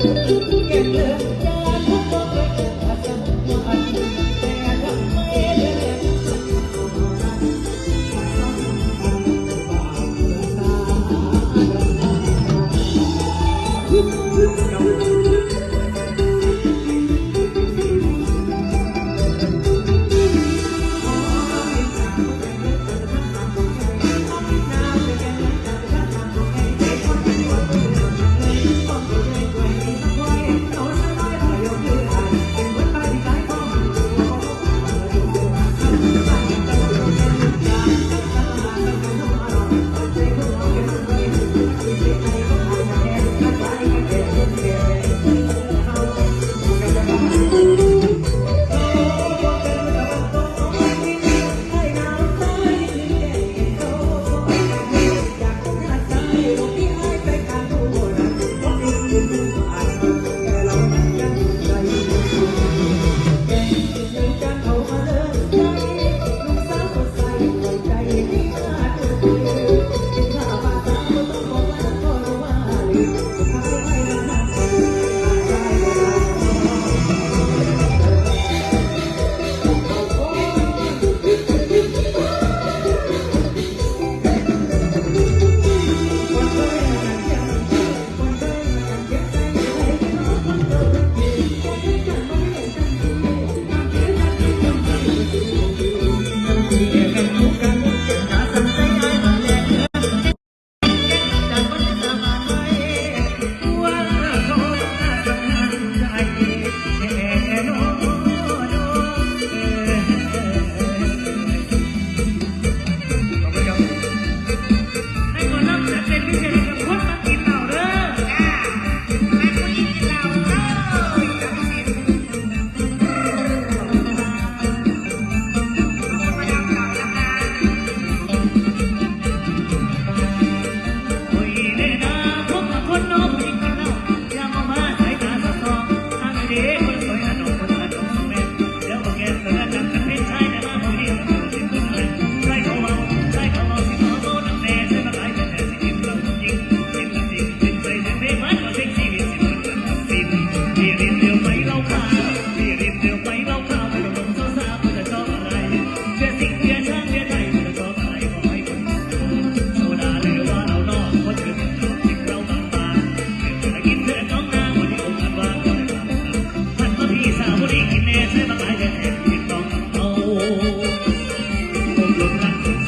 เ Thank you.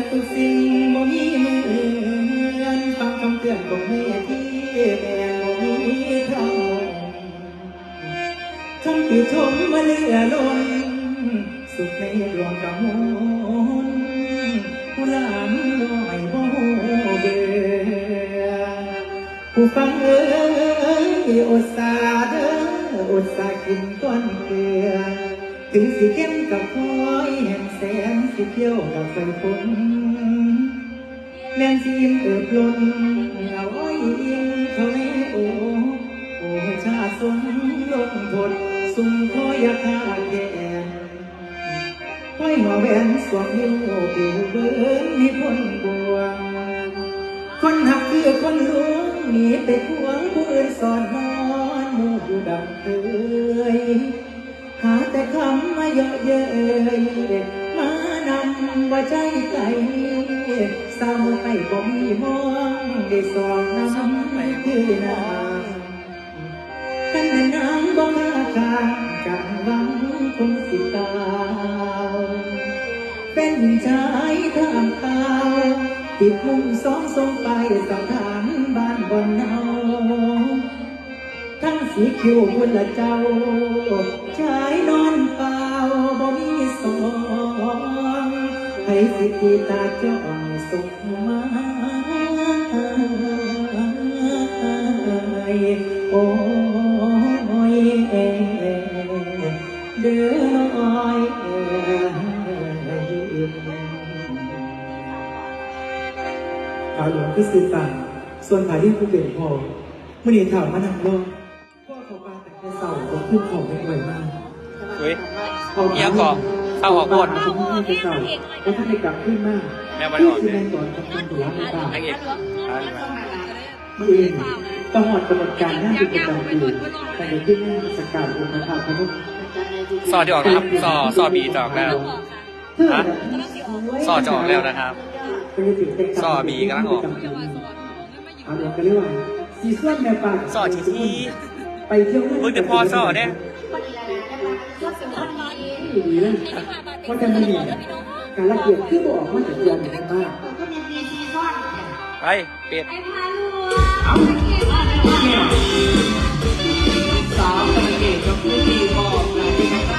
ดทุกสิ่งบ่มีมือนฟังคำเตือนของแม่ที่แม่บ่มีเท่าคำติชมมาเลือล้นสุขในดวงกำมลผู้ลานน้อยบ่เบื่อผู้ฟังเอ้ยอดสาเด้ออดสากินก้อนเกลือ ถึงสิเข้มกับคอยแห่งแสนสิเที่ยวกับไฟฝนแม่นสิยิ้มเอิบล้นเอาอ้อยอิงเขาในโอโอ้ชาสนลงทนสุ่มคอยอยากหาแก่นห้อยหัวแหวนสวมนิ้วผิวเบิ้นมีพ้นบวงคนหักคือคนหลวงหนีไปควงผู้อื่นสอนนอนมูอยู่ดังเคย หาแต่คำมาเยอะเย้ยมานำว่าใจไก่สาวไปบ่มีมองได้สองน้ำคือนางกันแม่น้ำบ่มาคางจังวังคงสิตาเป็นชายทางข่าวติดมุมสองส่งไปสถานบ้านบนเนาทั้งสีคิวบุญละเจ้า ให้สิตีตาจ้องสุขมาโอ้ยเด้อน้อยเอ้ยขาวหลวงคือสื่อต่างส่วนผาที่ผู้เป็นพ่อมื่อนี้ถามมานังโลกพ่อเขาปลาแต่แค่เศร้าผมขึ้นของไม่ไหวมากเฮ้ยเอียก่อน ข้าออกก่อนผมให้ไปเศร้าเพราะท่านได้กลับขึ้นมากแม่บ่ได้ออกคือเลแม่ยตอนกับคุณตัวในบ้านนางเอกอ่านมาเมื่อเองตลอดกำหนดการหน้าเป็นประจำปีแต่ในที่หน้าสกัดองค์พระธาตุพนมซอจะออกนะครับซอซอบีจะออกแล้วฮะซอจะออกแล้วนะครับซอบีกำลังออกเอาเดี๋ยวกันเรียกว่าสีส้มแม่ปากซอทีทีไปเที่ยวเฮ้ยแต่พอซอเนี่ย ปีแล้วนะครับเพราะฉะนั้นเนี่การระเกียบที่บอกว่าจะยอมกันมากไปเปลี่ยนสามสังเกตกับผู้ที่